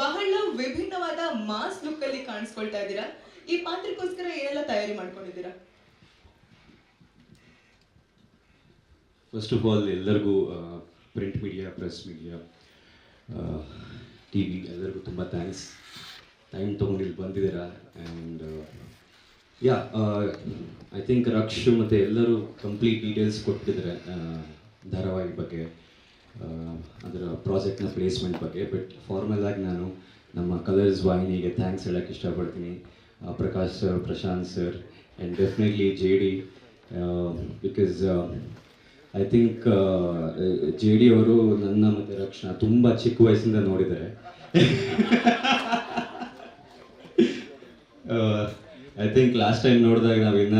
ಬಹಳ ವಿಭಿನ್ನವಾದ mass look ಅಲ್ಲಿ ಕಾಣಿಸ್ಕೊಳ್ತಾ ಇದ್ದೀರಾ? ಈ ಪಾತ್ರಕ್ಕೋಸ್ಕರ ಏನೆಲ್ಲ ತಯಾರಿ ಮಾಡ್ಕೊಂಡಿದ್ದೀರಾ? ಫಸ್ಟ್ ಆಫ್ ಆಲ್ ಎಲ್ಲರಿಗೂ print media press media T V ಎಲ್ಲರಿಗೂ ತುಂಬ ಥ್ಯಾಂಕ್ಸ್ ಟೈಮ್ ತೊಗೊಂಡು ಇಲ್ಲಿ ಬಂದಿದ್ದೀರಾ? And ya I think Raksh ಮತ್ತು ಎಲ್ಲರೂ ಕಂಪ್ಲೀಟ್ ಡೀಟೇಲ್ಸ್ ಕೊಟ್ಟಿದ್ದಾರೆ ಧಾರಾವಾಹಿ ಬಗ್ಗೆ. ಅದರ ಪ್ರಾಜೆಕ್ಟ್ನ ಪ್ಲೇಸ್ಮೆಂಟ್ ಬಗ್ಗೆ. ಬಟ್ ಫಾರ್ಮಲ್ ಆಗಿ ನಾನು ನಮ್ಮ ಕಲರ್ಸ್ ವಾಹಿನಿಗೆ ಥ್ಯಾಂಕ್ಸ್ ಹೇಳೋಕ್ಕೆ ಇಷ್ಟಪಡ್ತೀನಿ. Prakash sir Prashanth sir and definitely J D because I think J D ಅವರು ನನ್ನ ಮತ್ತು ರಕ್ಷಣ ತುಂಬ ಚಿಕ್ಕ ವಯಸ್ಸಿಂದ ನೋಡಿದ್ದಾರೆ. ಐ ಥಿಂಕ್ ಲಾಸ್ಟ್ ಟೈಮ್ ನೋಡಿದಾಗ ನಾವಿನ್ನ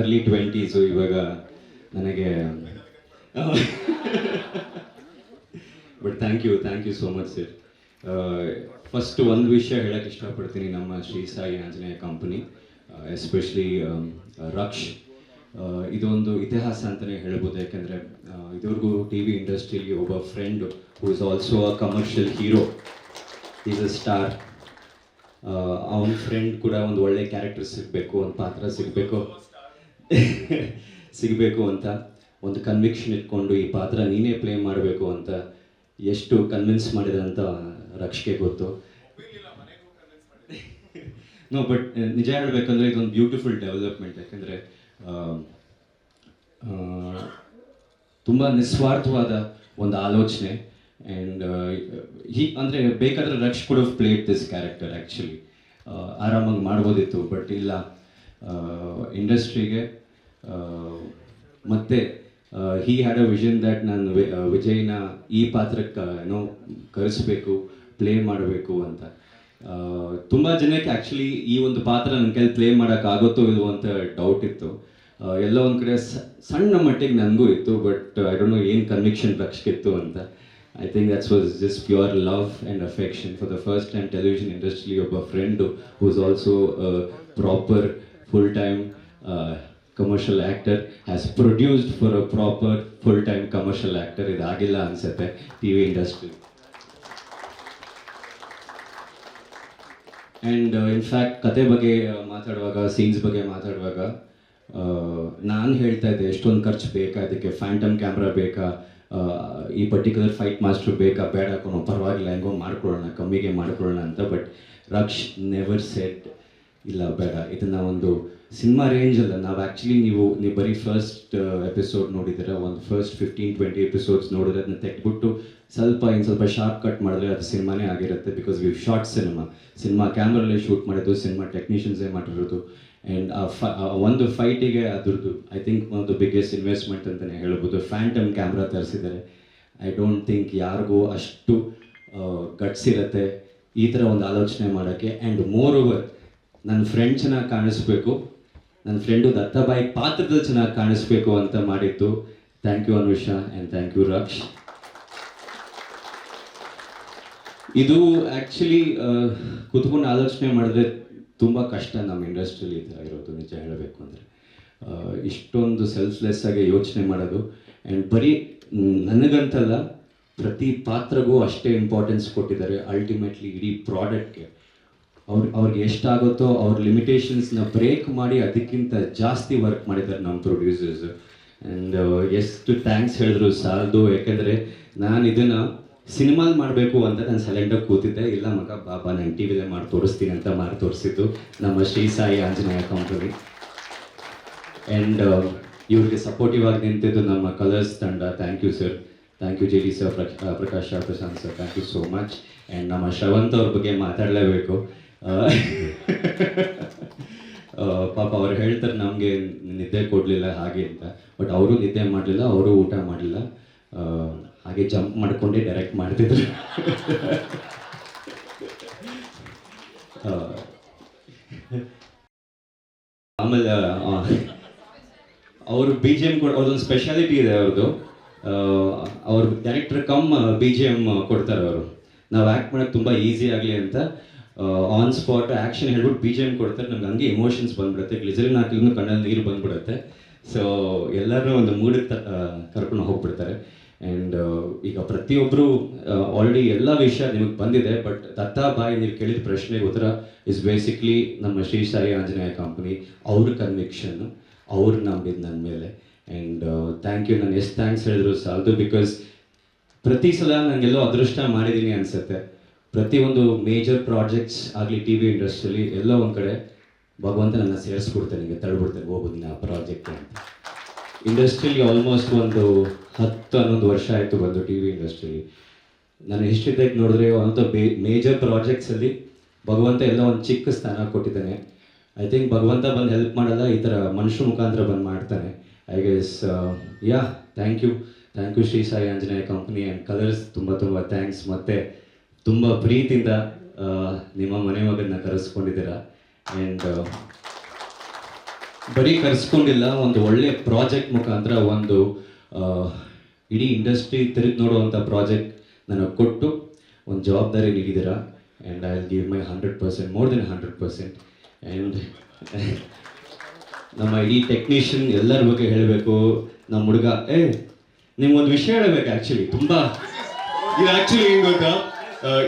ಅರ್ಲಿ ಟ್ವೆಂಟೀಸು ಇವಾಗ ನನಗೆ but thank you thank you so much sir first ಒಂದು ವಿಷಯ ಹೇಳಕ್ಕೆ ಇಷ್ಟಪಡ್ತೀನಿ ನಮ್ಮ ಶ್ರೀ ಸಾಯಿ ಆಂಜನೇಯ ಕಂಪನಿ ಎಸ್ಪೆಷಲಿ ರಕ್ಷ್ ಇದೊಂದು ಇತಿಹಾಸ ಅಂತಲೇ ಹೇಳ್ಬೋದು ಯಾಕೆಂದರೆ ಇದುವರೆಗೂ ಟಿ ವಿ ಇಂಡಸ್ಟ್ರಿಯಲ್ಲಿ ಒಬ್ಬ friend who is also a commercial hero is a star ಅವನ ಫ್ರೆಂಡ್ ಕೂಡ ಒಂದು ಒಳ್ಳೆ ಕ್ಯಾರೆಕ್ಟರ್ ಸಿಗಬೇಕು ಒಂದು ಪಾತ್ರ ಸಿಗಬೇಕು ಸಿಗಬೇಕು ಅಂತ ಒಂದು ಕನ್ವಿಕ್ಷನ್ ಇಟ್ಕೊಂಡು ಈ ಪಾತ್ರ ನೀನೇ ಪ್ಲೇ ಮಾಡಬೇಕು ಅಂತ ಎಷ್ಟು ಕನ್ವಿನ್ಸ್ ಮಾಡಿದೆ ಅಂತ ರಕ್ಷಕ್ಕೆ ಗೊತ್ತು. ನೋ ಬಟ್ ನಿಜ ಹೇಳಬೇಕಂದ್ರೆ ಇದೊಂದು ಬ್ಯೂಟಿಫುಲ್ ಡೆವಲಪ್ಮೆಂಟ್ ಯಾಕಂದರೆ ತುಂಬ ನಿಸ್ವಾರ್ಥವಾದ ಒಂದು ಆಲೋಚನೆ. ಆ್ಯಂಡ್ ಹೀ, ಅಂದರೆ ಬೇಕಾದರೆ Raksh could played this character actually ಆರಾಮಾಗಿ ಮಾಡ್ಬೋದಿತ್ತು ಬಟ್ ಇಲ್ಲ. ಇಂಡಸ್ಟ್ರಿಗೆ ಮತ್ತೆ he had a vision that ನಾನು ವಿಜಯ್ನ ಈ ಪಾತ್ರಕ್ಕೆ ಏನೋ ಕರೆಸ್ಬೇಕು ಪ್ಲೇ ಮಾಡಬೇಕು ಅಂತ. ತುಂಬ ಜನಕ್ಕೆ ಆ್ಯಕ್ಚುಲಿ ಈ ಒಂದು ಪಾತ್ರ ನನ್ನ ಕೈಲಿ ಪ್ಲೇ ಮಾಡೋಕ್ಕಾಗುತ್ತೋ ಇಲ್ವೋ ಅಂತ ಡೌಟ್ ಇತ್ತು. ಎಲ್ಲ ಒಂದು ಕಡೆ ಸಣ್ಣ ಮಟ್ಟಿಗೆ ನನಗೂ ಇತ್ತು ಬಟ್ ಐ ಡೋಂಟ್ ನೋ ಏನು ಕನ್ವಿಕ್ಷನ್ ರಕ್ಷಕಿತ್ತು ಅಂತ. I think that's was just pure love and affection for the first time television industry ಒಬ್ಬ friend who is also proper full time commercial actor has produced for a proper full time commercial actor ಇದಾಗಿಲ್ಲ ಅನಿಸುತ್ತೆ T V industry and in fact ಕತೆ ಬಗ್ಗೆ ಮಾತಾಡುವಾಗ scenes ಬಗ್ಗೆ ಮಾತಾಡುವಾಗ ನಾನು ಹೇಳ್ತಾ ಇದ್ದೆ, ಎಷ್ಟೊಂದು ಖರ್ಚು ಬೇಕಾ? ಅದಕ್ಕೆ ಫ್ಯಾಂಟಮ್ ಕ್ಯಾಮ್ರಾ ಬೇಕಾ? ಈ ಪರ್ಟಿಕ್ಯುಲರ್ ಫೈಟ್ ಮಾಸ್ಟರ್ ಬೇಕಾ? ಬೇಡ ಪರವಾಗಿಲ್ಲ, ಹೆಂಗೋ ಮಾಡ್ಕೊಳ್ಳೋಣ, ಕಮ್ಮಿಗೆ ಮಾಡ್ಕೊಳ್ಳೋಣ ಅಂತ. ಬಟ್ ರಕ್ಷ್ ನೆವರ್ ಸೆಟ್ ಇಲ್ಲ, ಬೇಡ, ಇದನ್ನು ಒಂದು ಸಿನಿಮಾ ರೇಂಜ್ ಅಲ್ಲ. ನಾವು ಆ್ಯಕ್ಚುಲಿ ನೀವು ನೀವು ಬರೀ ಫಸ್ಟ್ ಎಪಿಸೋಡ್ ನೋಡಿದ್ರೆ, ಒಂದು ಫಸ್ಟ್ ಫಿಫ್ಟೀನ್ ಟ್ವೆಂಟಿ ಎಪಿಸೋಡ್ಸ್ ನೋಡಿದ್ರೆ ಅದನ್ನ ತೆಗೆದ್ಬಿಟ್ಟು ಸ್ವಲ್ಪ ಇನ್ನು ಸ್ವಲ್ಪ ಶಾರ್ಪ್ ಕಟ್ ಮಾಡಿದ್ರೆ ಅದು ಸಿನಿಮಾನೇ ಆಗಿರುತ್ತೆ because we short cinema cinema ಕ್ಯಾಮ್ರಲ್ಲೇ shoot ಮಾಡಿದ್ದು, ಸಿನಿಮಾ ಟೆಕ್ನಿಷಿಯನ್ಸೇ ಮಾಡಿರೋದು. ಆ್ಯಂಡ್ ಆ ಫ ಒಂದು ಫೈಟಿಗೆ ಅದ್ರದ್ದು ಐ ಥಿಂಕ್ ಒಂದು ಬಿಗ್ಗೆಸ್ಟ್ ಇನ್ವೆಸ್ಟ್ಮೆಂಟ್ ಅಂತಲೇ ಹೇಳ್ಬೋದು. ಫ್ಯಾಂಟಮ್ ಕ್ಯಾಮ್ರಾ ತರಿಸಿದ್ದಾರೆ ಐ ಡೋಂಟ್ ಥಿಂಕ್ ಯಾರಿಗೂ ಅಷ್ಟು ಗಟ್ಸಿರುತ್ತೆ ಈ ಥರ ಒಂದು ಆಲೋಚನೆ ಮಾಡೋಕ್ಕೆ. ಆ್ಯಂಡ್ ಮೋರ್ ಓವರ್ ನನ್ನ ಫ್ರೆಂಡ್ಸನ್ನ ಕಾಣಿಸ್ಬೇಕು. ನನ್ನ ಫ್ರೆಂಡು ದತ್ತಾಬಾಯಿ ಪಾತ್ರದಲ್ಲಿ ಚೆನ್ನಾಗಿ ಕಾಣಿಸ್ಬೇಕು ಅಂತ ಮಾಡಿದ್ದು. Thank you Anusha and thank you Raksh. ಇದು ಆ್ಯಕ್ಚುಲಿ ಕುತ್ಕೊಂಡು ಆಲೋಚನೆ ಮಾಡಿದ್ರೆ ತುಂಬ ಕಷ್ಟ ನಮ್ಮ ಥರ ಇರೋದು, ನಿಜ ಹೇಳಬೇಕು ಅಂದರೆ. ಇಷ್ಟೊಂದು ಸೆಲ್ಫ್ಲೆಸ್ ಆಗಿ ಯೋಚನೆ ಮಾಡೋದು. ಆ್ಯಂಡ್ ಬರೀ ನನಗಂತಲ್ಲ, ಪ್ರತಿ ಪಾತ್ರಗೂ ಅಷ್ಟೇ ಇಂಪಾರ್ಟೆನ್ಸ್ ಕೊಟ್ಟಿದ್ದಾರೆ. ಅಲ್ಟಿಮೇಟ್ಲಿ ಇಡೀ ಪ್ರಾಡಕ್ಟ್ಗೆ ಅವ್ರ, ಅವ್ರಿಗೆ ಎಷ್ಟಾಗುತ್ತೋ ಅವ್ರ ಲಿಮಿಟೇಷನ್ಸ್ನ ಬ್ರೇಕ್ ಮಾಡಿ ಅದಕ್ಕಿಂತ ಜಾಸ್ತಿ ವರ್ಕ್ ಮಾಡಿದ್ದಾರೆ ನಮ್ಮ ಪ್ರೊಡ್ಯೂಸರ್ಸ್ ಆ್ಯಂಡ್ ಎಷ್ಟು ಥ್ಯಾಂಕ್ಸ್ ಹೇಳಿದ್ರು ಸಾಲದು. ಯಾಕೆಂದರೆ ನಾನು ಇದನ್ನು ಸಿನಿಮಾಲ್ ಮಾಡಬೇಕು ಅಂತ ನಾನು ಸೈಲೆಂಟಾಗಿ ಕೂತಿದ್ದೆ. ಇಲ್ಲ ಮಗ ಬಾಬಾ ನಾನು ಟಿ ವಿಲೇ ಮಾಡಿ ತೋರಿಸ್ತೀನಿ ಅಂತ ಮಾಡಿ ತೋರಿಸಿದ್ದು ನಮ್ಮ ಶ್ರೀ ಸಾಯಿ ಆಂಜನೇಯ ಕಂಪನಿ ಆ್ಯಂಡ್ ಇವ್ರಿಗೆ ಸಪೋರ್ಟಿವ್ ಆಗಿ ನಿಂತಿದ್ದು ನಮ್ಮ ಕಲರ್ಸ್ ತಂಡ. Thank you sir thank you J D sir Prakash, Prashanth sir thank you so much and ನಮ್ಮ ಶ್ರವಂತ್ ಅವ್ರ ಬಗ್ಗೆ ಮಾತಾಡಲೇಬೇಕು. ಪಾಪ ಅವ್ರು ಹೇಳ್ತಾರೆ ನಮಗೆ ನಿದ್ದೆ ಕೊಡಲಿಲ್ಲ ಹಾಗೆ ಅಂತ. ಬಟ್ ಅವರು ನಿದ್ದೆ ಮಾಡಲಿಲ್ಲ, ಅವರು ಊಟ ಮಾಡಲಿಲ್ಲ. ಹಾಗೆ ಜಂಪ್ ಮಾಡ್ಕೊಂಡೇ ಡೈರೆಕ್ಟ್ ಮಾಡ್ತಿದ್ರು. ಆಮೇಲೆ ಅವ್ರ ಬಿ ಜಿ ಎಂ ಕೊಡ ಅವ್ರದ್ದೊಂದು ಸ್ಪೆಷಾಲಿಟಿ ಇದೆ ಅವ್ರದ್ದು ಅವ್ರ director cum B G M ಕೊಡ್ತಾರೆ ಅವರು. ನಾವು ಆ್ಯಕ್ಟ್ ಮಾಡೋಕ್ಕೆ ತುಂಬ ಈಸಿ ಆಗಲಿ ಅಂತ. ಆನ್ ಸ್ಪಾಟ್ ಆ್ಯಕ್ಷನ್ ಹೇಳ್ಬಿಟ್ಟು ಬಿ ಜಿ ಎಂ ಕೊಡ್ತಾರೆ ನಮ್ಗೆ ಹಂಗೆ ಇಮೋಷನ್ಸ್ ಬಂದ್ಬಿಡುತ್ತೆ. ಗ್ಲಿಸರಿನ್ ಹಾಕಿದ್ರು ಕಣ್ಣಲ್ಲಿ ನೀರು ಬಂದ್ಬಿಡುತ್ತೆ. ಸೊ ಎಲ್ಲರೂ ಒಂದು ಮೂಡಿಗೆ ಕರ್ಕೊಂಡು ಹೋಗ್ಬಿಡ್ತಾರೆ. ಆ್ಯಂಡ್ ಈಗ ಪ್ರತಿಯೊಬ್ಬರು ಆಲ್ರೆಡಿ ಎಲ್ಲ ವಿಷಯ ನಿಮಗೆ ಬಂದಿದೆ ಬಟ್ ದತ್ತಾ ಬಾಯಿ ನೀವು ಕೇಳಿದ ಪ್ರಶ್ನೆಗೆ ಉತ್ತರ ಇಸ್ ಬೇಸಿಕ್ಲಿ ನಮ್ಮ ಶ್ರೀ ಸಾಯಿ ಆಂಜನೇಯ ಕಂಪ್ನಿ ಅವ್ರ ಕನ್ವಿಕ್ಷನ್ನು ಅವ್ರು ನಂಬಿದ್ದು ನನ್ನ ಮೇಲೆ. ಆ್ಯಂಡ್ ಥ್ಯಾಂಕ್ ಯು ನಾನು ಎಷ್ಟು ಥ್ಯಾಂಕ್ಸ್ ಹೇಳಿದ್ರು ಸಾಲದು ಬಿಕಾಸ್ ಪ್ರತಿ ಸಲ ನನಗೆಲ್ಲೋ ಅದೃಷ್ಟ ಮಾಡಿದ್ದೀನಿ ಅನಿಸುತ್ತೆ. ಪ್ರತಿಯೊಂದು ಮೇಜರ್ ಪ್ರಾಜೆಕ್ಟ್ಸ್ ಆಗಲಿ ಟಿ ವಿ ಇಂಡಸ್ಟ್ರಿಯಲ್ಲಿ ಎಲ್ಲ ಒಂದು ಕಡೆ ಭಗವಂತ ನನ್ನ ಸೇರಿಸ್ಬಿಡ್ತಾನೆ ನಿಮಗೆ ತಳ್ಬಿಡ್ತಾನೆ ಹೋಗೋದು ಆ ಪ್ರಾಜೆಕ್ಟ್ ಅಂತ. ಇಂಡಸ್ಟ್ರಿಯಲ್ಲಿ ಆಲ್ಮೋಸ್ಟ್ ಒಂದು ಹತ್ತು, ಹನ್ನೊಂದು ವರ್ಷ ಆಯಿತು ಬಂದು ಟಿ ವಿ ಇಂಡಸ್ಟ್ರಿಲಿ ನಾನು ತೆಗೆದು ನೋಡಿದ್ರೆ ಒಂದು ಬೇ ಮೇಜರ್ ಪ್ರಾಜೆಕ್ಟ್ಸಲ್ಲಿ ಭಗವಂತ ಎಲ್ಲ ಒಂದು ಚಿಕ್ಕ ಸ್ಥಾನ ಕೊಟ್ಟಿದ್ದಾನೆ. ಐ ಥಿಂಕ್ ಭಗವಂತ ಬಂದು ಹೆಲ್ಪ್ ಮಾಡಲ್ಲ, ಈ ಥರ ಮನುಷ್ಯ ಮುಖಾಂತರ ಬಂದು ಮಾಡ್ತಾನೆ. I guess yeah thank you thank you Shri Sai Anjaneya company and Colors ತುಂಬ ತುಂಬ ಥ್ಯಾಂಕ್ಸ್ ಮತ್ತು ತುಂಬ ಪ್ರೀತಿಯಿಂದ ನಿಮ್ಮ ಮನೆ ಮಗನ್ನ ಕರೆಸ್ಕೊಂಡಿದ್ದೀರಾ? ಆ್ಯಂಡ್ ಬರೀ ಕರೆಸ್ಕೊಂಡಿಲ್ಲ, ಒಂದು ಒಳ್ಳೆ ಪ್ರಾಜೆಕ್ಟ್ ಮುಖಾಂತರ ಒಂದು ಇಡೀ ಇಂಡಸ್ಟ್ರಿ ತಿರುಗಿ ನೋಡುವಂಥ ಪ್ರಾಜೆಕ್ಟ್ ನನಗೆ ಕೊಟ್ಟು ಒಂದು ಜವಾಬ್ದಾರಿ ನೀಡಿದ್ದೀರಾ? And I will give my hundred percent more than hundred percent and ನಮ್ಮ ಇಡೀ ಟೆಕ್ನಿಷಿಯನ್ ಎಲ್ಲರ ಬಗ್ಗೆ ಹೇಳಬೇಕು. ನಮ್ಮ ಹುಡುಗ, ಏ, ನಿಮ್ಗೊಂದು ವಿಷಯ ಹೇಳಬೇಕು ಆ್ಯಕ್ಚುಲಿ ತುಂಬ, ಇದು ಆ್ಯಕ್ಚುಲಿ ಏನು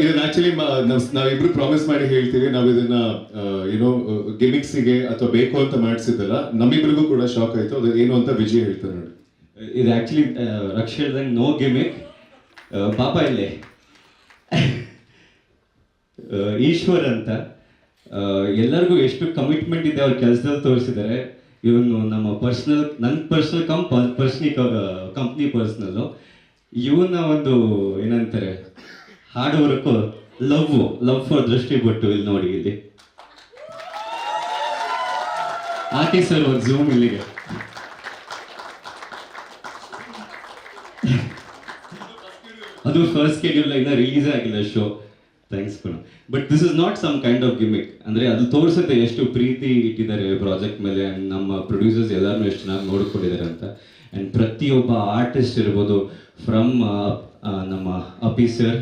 ಇದನ್ನ ಆಕ್ಚುಲಿ ನಾವಿಬ್ರು ಪ್ರಾಮಿಸ್ ಮಾಡಿ ಹೇಳ್ತೀವಿ. ನಾವು ಇದನ್ನ ಏನೋ ಗಿಮಿಕ್ಸಿಗೆ ಅಥವಾ ಬೇಕು ಅಂತ ಮಾಡಿಸಿದ್ದಲ್ಲ, ನಮ್ಮಿಬ್ರಿಗೂ ಕೂಡ ಶಾಕ್ ಆಯ್ತು. ಅದು ಏನು ಅಂತ ವಿಜಯ್ ಹೇಳ್ತಾರೆ ನೋಡಿ. ಇದು ಆಕ್ಚುಲಿ ರಕ್ಷ ನೋ ಗಿಮಿಕ್ ಪಾಪ ಇಲ್ಲೇ. ಈಶ್ವರ್ ಅಂತ. ಎಲ್ಲರಿಗೂ ಎಷ್ಟು ಕಮಿಟ್ಮೆಂಟ್ ಇದೆ ಅವ್ರ ಕೆಲಸದಲ್ಲಿ ತೋರಿಸಿದ್ದಾರೆ ಇವನು ನಮ್ಮ ಪರ್ಸ್ನಲ್ ನನ್ನ ಪರ್ಸ್ನಲ್ ಕಮ್ ಪರ್ಸ್ನಿ ಕಂಪ್ನಿ ಪರ್ಸ್ನಲ್ಲು ಇವನ ಒಂದು, ಏನಂತಾರೆ hard work love love for ದೃಷ್ಟಿ ಬಿಟ್ಟು ಇಲ್ಲಿ ನೋಡಿ ಇಲ್ಲಿ. ಆಕೆ ಸರ್ ಒಂದು ಝೂಮ್ ಇಲ್ಲಿಗೆ. ಅದು ಫಸ್ಟ್ ಸ್ಕೆಡ್ಯೂಲ್ ಇನ್ನ ರಿಲೀಸ್ ಆಗಿಲ್ಲ ಶೋ ಥ್ಯಾಂಕ್ಸ್ ಕಣ. But this is not some kind of gimmick ಅಂದ್ರೆ ಅದು ತೋರಿಸುತ್ತೆ ಎಷ್ಟು ಪ್ರೀತಿ ಇಟ್ಟಿದ್ದಾರೆ ಪ್ರಾಜೆಕ್ಟ್ ಮೇಲೆ and ನಮ್ಮ ಪ್ರೊಡ್ಯೂಸರ್ಸ್ ಎಲ್ಲರೂ ಎಷ್ಟು ಚೆನ್ನಾಗಿ ನೋಡ್ಕೊಂಡಿದ್ದಾರೆ ಅಂತ. ಆ್ಯಂಡ್ ಪ್ರತಿಯೊಬ್ಬ ಆರ್ಟಿಸ್ಟ್ ಇರ್ಬೋದು ಫ್ರಮ್ ನಮ್ಮ Appi sir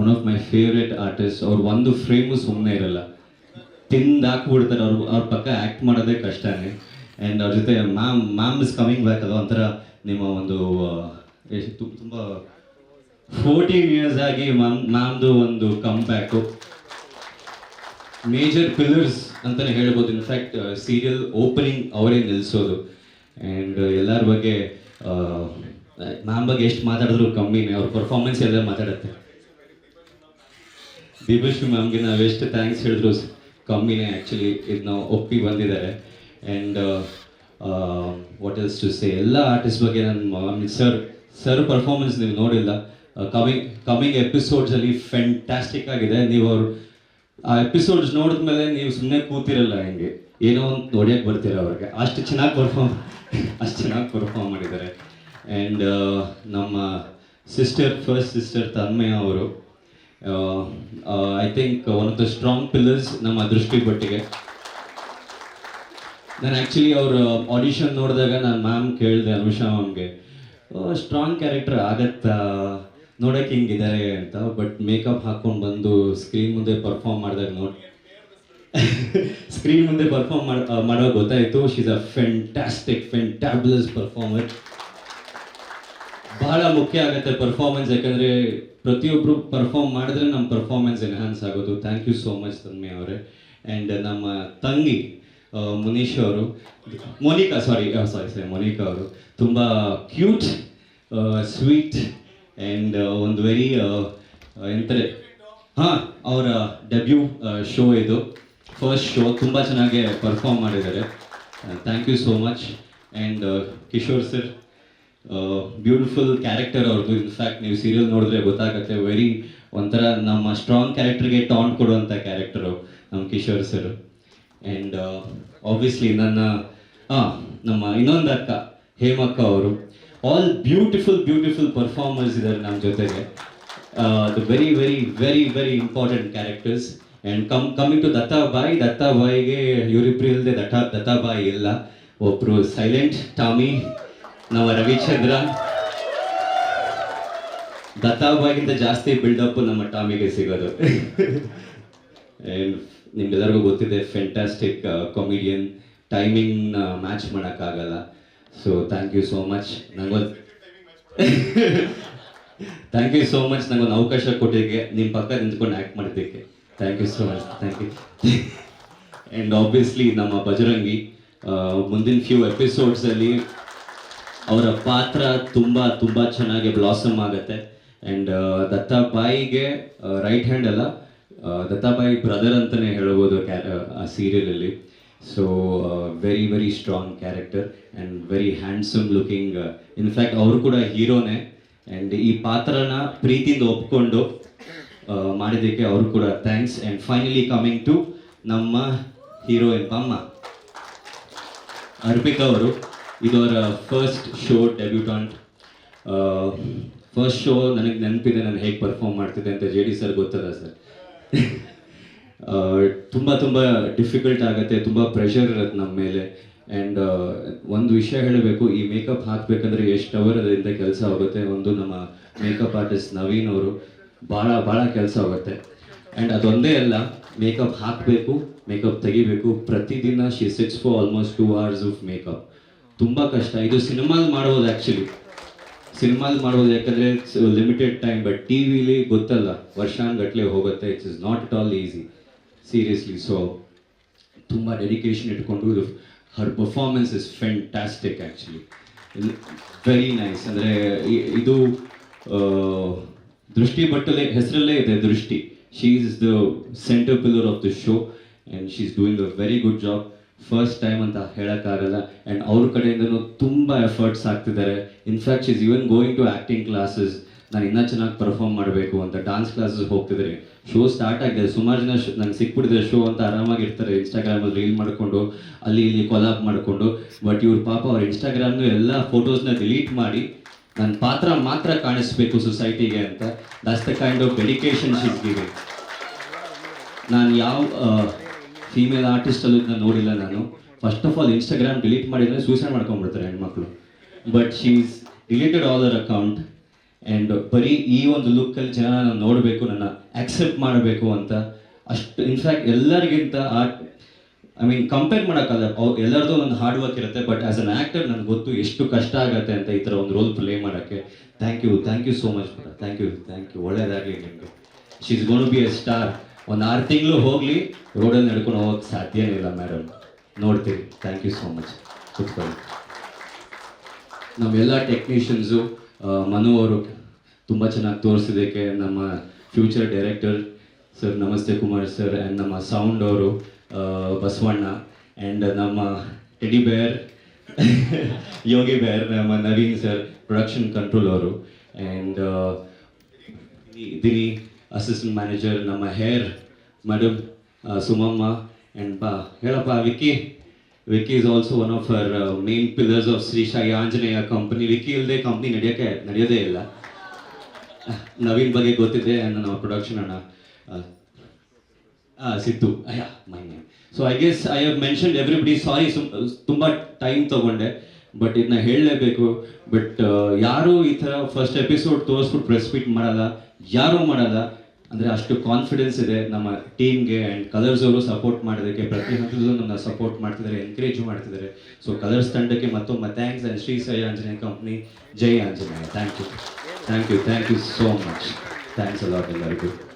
one of my favourite artist ಅವ್ರು ಒಂದು ಫ್ರೇಮು ಸುಮ್ಮನೆ ಇರಲ್ಲ. ತಿಂದು ಹಾಕ್ಬಿಡ್ತಾರೆ ಅವ್ರು, ಅವ್ರ ಪಕ್ಕ ಆ್ಯಕ್ಟ್ ಮಾಡೋದೇ ಕಷ್ಟನೇ. ಆ್ಯಂಡ್ ಅವ್ರ ಜೊತೆ ma'am ma'am is coming back ಅದು ಒಂಥರ ನಿಮ್ಮ ಒಂದು ತುಂಬ ಫೋರ್ಟೀನ್ ಇಯರ್ಸ್ ಆಗಿ ಮ್ಯಾಮ್ ಮ್ಯಾಮ್ದು ಒಂದು ಕಮ್ ಬ್ಯಾಕು ಮೇಜರ್ ಪಿಲ್ಲರ್ಸ್ ಅಂತಲೇ ಹೇಳ್ಬೋದು ಇನ್ಫ್ಯಾಕ್ಟ್ ಸೀರಿಯಲ್ ಓಪನಿಂಗ್ ಅವರೇ ನಿಲ್ಲಿಸೋದು ಆ್ಯಂಡ್ ಎಲ್ಲರ ಬಗ್ಗೆ ಮ್ಯಾಮ್ ಬಗ್ಗೆ ಎಷ್ಟು ಮಾತಾಡಿದ್ರು ಕಮ್ಮಿನೇ. ಅವ್ರ ಪರ್ಫಾರ್ಮೆನ್ಸ್ ಎಲ್ಲ ಮಾತಾಡುತ್ತೆ. ದಿವ್ಯಶ್ರೀ ಮ್ಯಾಮ್ಗೆ ನಾವು ಎಷ್ಟು ಥ್ಯಾಂಕ್ಸ್ ಹೇಳಿದ್ರು ಕಮ್ಮಿನೇ ಆ್ಯಕ್ಚುಲಿ ಇದನ್ನ ಒಪ್ಪಿ ಬಂದಿದ್ದಾರೆ. And what else to say ಎಲ್ಲ ಆರ್ಟಿಸ್ಟ್ ಬಗ್ಗೆ ನನ್ನ ಸರ್ ಸರ್ ಪರ್ಫಾರ್ಮೆನ್ಸ್ ನೀವು ನೋಡಿಲ್ಲ. ಕಮಿಂಗ್ ಕಮಿಂಗ್ ಎಪಿಸೋಡ್ಸಲ್ಲಿ ಫೆಂಟಾಸ್ಟಿಕ್ ಆಗಿದೆ. ನೀವು ಅವ್ರು, ಆ ಎಪಿಸೋಡ್ಸ್ ನೋಡಿದ್ಮೇಲೆ ನೀವು ಸುಮ್ಮನೆ ಕೂತಿರಲ್ಲ ಹೆಂಗೆ. ಏನೋ ಒಂದು ನೋಡ್ಯಕ್ಕೆ ಬರ್ತೀರ ಅವ್ರಿಗೆ. ಅಷ್ಟು ಚೆನ್ನಾಗಿ ಪರ್ಫಾರ್ಮ್ ಅಷ್ಟು ಚೆನ್ನಾಗಿ ಪರ್ಫಾರ್ಮ್ ಮಾಡಿದ್ದಾರೆ. ಆ್ಯಂಡ್ ನಮ್ಮ ಸಿಸ್ಟರ್ ಫಸ್ಟ್ ಸಿಸ್ಟರ್ ತನ್ಮಯ ಅವರು I think one of the strong pillars ನಮ್ಮ ದೃಷ್ಟಿ ಪಟ್ಟಿಗೆ ನಾನು ಆ್ಯಕ್ಚುಲಿ ಅವ್ರ ಆಡಿಷನ್ ನೋಡಿದಾಗ ನಾನು ಮ್ಯಾಮ್ ಕೇಳಿದೆ, ಅನುಷಾ ಮ್ಯಾಮ್ಗೆ ಸ್ಟ್ರಾಂಗ್ ಕ್ಯಾರೆಕ್ಟರ್ ಆಗತ್ತಾ? ನೋಡೋಕೆ ಹಿಂಗಿದ್ದಾರೆ ಅಂತ ಬಟ್ ಮೇಕಪ್ ಹಾಕೊಂಡು ಬಂದು ಸ್ಕ್ರೀನ್ ಮುಂದೆ ಪರ್ಫಾರ್ಮ್ ಮಾಡಿದಾಗ ನೋಡಿ. ಸ್ಕ್ರೀನ್ ಮುಂದೆ ಪರ್ಫಾರ್ಮ್ ಮಾಡೋ ಗೊತ್ತಾಯಿತು. She's a fantastic fantabulous performer ಬಹಳ ಮುಖ್ಯ ಆಗುತ್ತೆ ಪರ್ಫಾರ್ಮೆನ್ಸ್ ಯಾಕಂದರೆ ಪ್ರತಿಯೊಬ್ಬರು ಪರ್ಫಾರ್ಮ್ ಮಾಡಿದ್ರೆ ನಮ್ಮ ಪರ್ಫಾರ್ಮೆನ್ಸ್ ಎನ್ಹಾನ್ಸ್ ಆಗೋದು. Thank you so much Tanmaya ಅವರೇ. ಆ್ಯಂಡ್ ನಮ್ಮ ತಂಗಿ ಮುನೀಶ್ ಅವರು, ಮೋನಿಕಾ ಸಾರಿ ಸಾರಿ ಸಾರಿ ಮೋನಿಕಾ ಅವರು, ತುಂಬ ಕ್ಯೂಟ್ ಸ್ವೀಟ್ ಆ್ಯಂಡ್ ಒಂದು ವೆರಿ ಎಂತಾರೆ, ಹಾಂ, ಅವರ ಡೆಬ್ಯೂ ಶೋ ಇದು. ಫಸ್ಟ್ ಶೋ ತುಂಬ ಚೆನ್ನಾಗಿ ಪರ್ಫಾರ್ಮ್ ಮಾಡಿದ್ದಾರೆ. Thank you so much and Kishore sir beautiful character ಅವ್ರದ್ದು. ಇನ್ಫ್ಯಾಕ್ಟ್ ನೀವು ಸೀರಿಯಲ್ ನೋಡಿದ್ರೆ ಗೊತ್ತಾಗುತ್ತೆ. ವೆರಿ ಒಂಥರ ನಮ್ಮ ಸ್ಟ್ರಾಂಗ್ ಕ್ಯಾರೆಕ್ಟರ್ಗೆ ಟಾನ್ ಕೊಡುವಂಥ ಕ್ಯಾರೆಕ್ಟರು ನಮ್ಮ ಕಿಶೋರ್ ಸರ್ ಆ್ಯಂಡ್ ಆಬ್ವಿಯಸ್ಲಿ ನನ್ನ ಹಾಂ ನಮ್ಮ ಇನ್ನೊಂದು ಅಕ್ಕ, ಹೇಮಕ್ಕ ಅವರು. ಆಲ್ ಬ್ಯೂಟಿಫುಲ್ ಬ್ಯೂಟಿಫುಲ್ ಪರ್ಫಾರ್ಮರ್ಸ್ ಇದ್ದಾರೆ ನಮ್ಮ ಜೊತೆಗೆ. The very very very very important characters and come coming to Dattabai ದತ್ತಾಬಾಯಿಗೆ ಇವರಿಬ್ರು ಇಲ್ಲದೆ ದತ್ತ ದತ್ತಾಬಾಯಿ ಇಲ್ಲ. ಒಬ್ಬರು ಸೈಲೆಂಟ್ ಟಾಮಿ ನಮ್ಮ ರವಿಚಂದ್ರ ದತ್ತಾಬಾಗಿಂತ ಜಾಸ್ತಿ ಬಿಲ್ಡಪ್ ನಮ್ಮ ಟಾಮಿಗೆ ಸಿಗೋದು. ನಿಮ್ಗೆಲ್ಲರಿಗೂ ಗೊತ್ತಿದೆ ಫೆಂಟಾಸ್ಟಿಕ್ ಕಾಮಿಡಿಯನ್ ಟೈಮಿಂಗ್ ಮ್ಯಾಚ್ ಮಾಡೋಕ್ಕಾಗಲ್ಲ. So thank you so much ನಂಗೊಂದು ಥ್ಯಾಂಕ್ ಯು ಸೋ ಮಚ್ ನಂಗೊಂದು ಅವಕಾಶ ಕೊಟ್ಟಿದ್ದಕ್ಕೆ ನಿಮ್ಮ ಪಕ್ಕ ನಿಂತ್ಕೊಂಡು ಆ್ಯಕ್ಟ್ ಮಾಡಿದ್ದಕ್ಕೆ thank you so much thank you and obviously ನಮ್ಮ ಬಜರಂಗಿ ಮುಂದಿನ ಫ್ಯೂ ಎಪಿಸೋಡ್ಸಲ್ಲಿ ಅವರ ಪಾತ್ರ ತುಂಬ ತುಂಬ ಚೆನ್ನಾಗಿ ಬ್ಲಾಸಮ್ ಆಗುತ್ತೆ. ಆ್ಯಂಡ್ ದತ್ತಾಬಾಯಿಗೆ ರೈಟ್ ಹ್ಯಾಂಡ್ ಅಲ್ಲ ಆ, ದತ್ತಾಬಾಯಿ ಬ್ರದರ್ ಅಂತಲೇ ಹೇಳ್ಬೋದು ಕ್ಯಾ ಆ ಸೀರಿಯಲಲ್ಲಿ so very very strong character and very handsome looking in fact ಅವರು ಕೂಡ ಹೀರೋನೇ. ಆ್ಯಂಡ್ ಈ ಪಾತ್ರನ ಪ್ರೀತಿಯಿಂದ ಒಪ್ಕೊಂಡು ಆ, ಮಾಡಿದ್ದಕ್ಕೆ ಅವರು ಕೂಡ thanks and finally coming to ನಮ್ಮ ಹೀರೋಯಿನ್ ಪಮ್ಮ ಅರ್ಪಿಕಾ ಅವರು. ಇದು ಅವರ first show debutante first show ನನಗೆ ನೆನಪಿದೆ, ನಾನು ಹೇಗೆ ಪರ್ಫಾರ್ಮ್ ಮಾಡ್ತಿದ್ದೆ ಅಂತ ಜೆ ಡಿ ಸರ್ ಗೊತ್ತದ ಸರ್ ತುಂಬ ತುಂಬ ಡಿಫಿಕಲ್ಟ್ ಆಗುತ್ತೆ, ತುಂಬ ಪ್ರೆಷರ್ ಇರುತ್ತೆ ನಮ್ಮ ಮೇಲೆ. ಆ್ಯಂಡ್ ಒಂದು ವಿಷಯ ಹೇಳಬೇಕು, ಈ ಮೇಕಪ್ ಹಾಕಬೇಕಂದ್ರೆ ಎಷ್ಟು ಅವರ್ ಅದರಿಂದ ಕೆಲಸ ಆಗುತ್ತೆ ಒಂದು ನಮ್ಮ ಮೇಕಪ್ ಆರ್ಟಿಸ್ಟ್ ನವೀನ್ ಅವರು ಭಾಳ ಭಾಳ ಕೆಲಸ ಆಗುತ್ತೆ. ಆ್ಯಂಡ್ ಅದೊಂದೇ ಅಲ್ಲ ಮೇಕಪ್ ಹಾಕಬೇಕು ಮೇಕಪ್ ತೆಗಿಬೇಕು, ಪ್ರತಿದಿನ she six for almost two hours of makeup ತುಂಬ ಕಷ್ಟ. ಇದು ಸಿನಿಮಾಲ್ ಮಾಡ್ಬೋದು ಆ್ಯಕ್ಚುಲಿ ಸಿನಿಮಾಲ್ ಮಾಡ್ಬೋದು ಯಾಕಂದರೆ ಲಿಮಿಟೆಡ್ ಟೈಮ್ ಬಟ್ ಟಿ ವಿಲಿ ಗೊತ್ತಲ್ಲ ವರ್ಷಾನುಗಟ್ಟಲೆ ಹೋಗುತ್ತೆ it's is not at all easy seriously so ತುಂಬ ಡೆಡಿಕೇಶನ್ ಇಟ್ಕೊಂಡು her performance is fantastic actually very nice ಅಂದರೆ ಇದು ದೃಷ್ಟಿ ಬಟ್ಟಲೆ ಹೆಸರಲ್ಲೇ ಇದೆ ದೃಷ್ಟಿ. She is the center pillar of the show and she is doing a very good job first time ಅಂತ ಹೇಳೋಕ್ಕಾಗಲ್ಲ. ಆ್ಯಂಡ್ ಅವ್ರ ಕಡೆಯಿಂದನೂ ತುಂಬ ಎಫರ್ಟ್ಸ್ ಆಗ್ತಿದ್ದಾರೆ. In fact she's even going to acting classes ನಾನು ಇನ್ನೂ ಚೆನ್ನಾಗಿ ಪರ್ಫಾರ್ಮ್ ಮಾಡಬೇಕು ಅಂತ ಡಾನ್ಸ್ ಕ್ಲಾಸಸ್ ಹೋಗ್ತಿದ್ದಾರೆ. ಶೋ ಸ್ಟಾರ್ಟ್ ಆಗಿದೆ. ಸುಮಾರು ಜನ ನಂಗೆ ಸಿಕ್ಬಿಟ್ಟಿದೆ ಶೋ ಅಂತ ಆರಾಮಾಗಿರ್ತಾರೆ. ಇನ್ಸ್ಟಾಗ್ರಾಮಲ್ಲಿ ರೀಲ್ ಮಾಡಿಕೊಂಡು, ಅಲ್ಲಿ ಇಲ್ಲಿ ಕೊಲಾಬ್ ಮಾಡಿಕೊಂಡು. ಬಟ್ ಇವ್ರ ಪಾಪ ಅವ್ರ ಇನ್ಸ್ಟಾಗ್ರಾಮ್ನು ಎಲ್ಲ ಫೋಟೋಸ್ನ ಡಿಲೀಟ್ ಮಾಡಿ ನನ್ನ ಪಾತ್ರ ಮಾತ್ರ ಕಾಣಿಸ್ಬೇಕು ಸೊಸೈಟಿಗೆ ಅಂತ. That's the kind of dedication shift ನಾನು ಯಾವ ಫೀಮೇಲ್ ಆರ್ಟಿಸ್ಟಲ್ಲೂ ನಾನು ನೋಡಿಲ್ಲ ನಾನು. First of all Instagram delete ಮಾಡಿದರೆ ಸೂಸೈಡ್ ಮಾಡ್ಕೊಂಡ್ಬಿಡ್ತಾರೆ ಹೆಣ್ಮಕ್ಳು. But she's deleted all their account and ಬರೀ ಈ ಒಂದು ಲುಕ್ಕಲ್ಲಿ ಜನ ನಾನು ನೋಡಬೇಕು, ನನ್ನ ಆಕ್ಸೆಪ್ಟ್ ಮಾಡಬೇಕು ಅಂತ. ಅಷ್ಟು ಇನ್ಫ್ಯಾಕ್ಟ್ ಎಲ್ಲರಿಗಿಂತ ಆರ್ಟ್ ಐ ಮೀನ್ ಕಂಪೇರ್ ಮಾಡೋಕ್ಕಲ್ಲ ಎಲ್ಲರದ್ದು ಒಂದು ಹಾರ್ಡ್ ವರ್ಕ್ ಇರುತ್ತೆ ಬಟ್ ಆಸ್ ಅನ್ ಆ್ಯಕ್ಟರ್ ನನಗೆ ಗೊತ್ತು ಎಷ್ಟು ಕಷ್ಟ ಆಗುತ್ತೆ ಅಂತ ಈ ಥರ ಒಂದು ರೋಲ್ ಪ್ಲೇ ಮಾಡೋಕ್ಕೆ. Thank you thank you so much thank you thank you ಒಳ್ಳೇದಾಗಲಿ ನಿಮಗೆ. She is gonna be a star ಒಂದು ಆರು ತಿಂಗಳು ಹೋಗಲಿ ರೋಡಲ್ಲಿ ನಡ್ಕೊಂಡು ಹೋಗೋಕೆ ಸಾಧ್ಯನೇ ಇಲ್ಲ ಮೇಡಮ್ ನೋಡ್ತೀವಿ. ಥ್ಯಾಂಕ್ ಯು ಸೋ ಮಚ್ ಕುತ್ಕೊಳ್ಳಿ. ನಮ್ಮೆಲ್ಲ ಟೆಕ್ನಿಷಿಯನ್ಸು ಮನು ಅವರು ತುಂಬ ಚೆನ್ನಾಗಿ ತೋರಿಸಿದ್ದಕ್ಕೆ ನಮ್ಮ ಫ್ಯೂಚರ್ ಡೈರೆಕ್ಟರ್ ಸರ್ ನಮಸ್ತೆ ಕುಮಾರ್ ಸರ್ ಆ್ಯಂಡ್ ನಮ್ಮ ಸೌಂಡ್ ಅವರು ಬಸವಣ್ಣ ಆ್ಯಂಡ್ ನಮ್ಮ ಟೆಡಿ ಬೇರ್ ಯೋಗಿ ಬೇರ್ ನಮ್ಮ ನವೀನ್ ಸರ್ ಪ್ರೊಡಕ್ಷನ್ ಕಂಟ್ರೋಲ್ ಅವರು. ಆ್ಯಂಡ್ ದಿನಿ ಅಸಿಸ್ಟೆಂಟ್ ಮ್ಯಾನೇಜರ್ ನಮ್ಮ ಹೇರ್ ಮೇಡಮ್ ಸುಮಮ್ಮ ಆ್ಯಂಡ್ ಬಾ ಹೇಳಪ್ಪ Vicky Vicky is also one of our main pillars of Shri Sai Anjaneya company Vicky ಇಲ್ಲದೆ ಕಂಪ್ನಿ ನಡೆಯೋಕ್ಕೆ, ನಡೆಯೋದೇ ಇಲ್ಲ. ನವೀನ್ ಬಗ್ಗೆ ಗೊತ್ತಿದೆ ಅಣ್ಣ ನಮ್ಮ ಪ್ರೊಡಕ್ಷನ್ ಅಣ್ಣ ಸಿದ್ದು. ಅಯ್ಯ my name so I guess I have mention everybody sorry ತುಂಬ ಟೈಮ್ ತಗೊಂಡೆ ಬಟ್ ಇದನ್ನ ಹೇಳಲೇಬೇಕು. ಬಟ್ ಯಾರು ಈ ಥರ ಫಸ್ಟ್ ಎಪಿಸೋಡ್ ತೋರಿಸ್ಬಿಟ್ಟು ಪ್ರೆಸ್ ಮೀಟ್ ಮಾಡಲ್ಲ. ಯಾರೂ ಮಾಡಲ್ಲ. ಅಂದರೆ ಅಷ್ಟು ಕಾನ್ಫಿಡೆನ್ಸ್ ಇದೆ ನಮ್ಮ ಟೀಮ್ಗೆ ಆ್ಯಂಡ್ ಕಲರ್ಸ್ ಅವರು ಸಪೋರ್ಟ್ ಮಾಡೋದಕ್ಕೆ. ಪ್ರತಿ ಹಂತದಲ್ಲೂ ನನ್ನ ಸಪೋರ್ಟ್ ಮಾಡ್ತಿದ್ದಾರೆ ಎನ್ಕರೇಜ್ ಮಾಡ್ತಿದ್ದಾರೆ. ಸೊ ಕಲರ್ಸ್ ತಂಡಕ್ಕೆ ಮತ್ತೊಮ್ಮೆ thanks and Shri Sai Anjaneya company Jai Anjaneya. Thank you thank you thank you so much thanks a lot ಎಲ್ಲರಿಗೂ.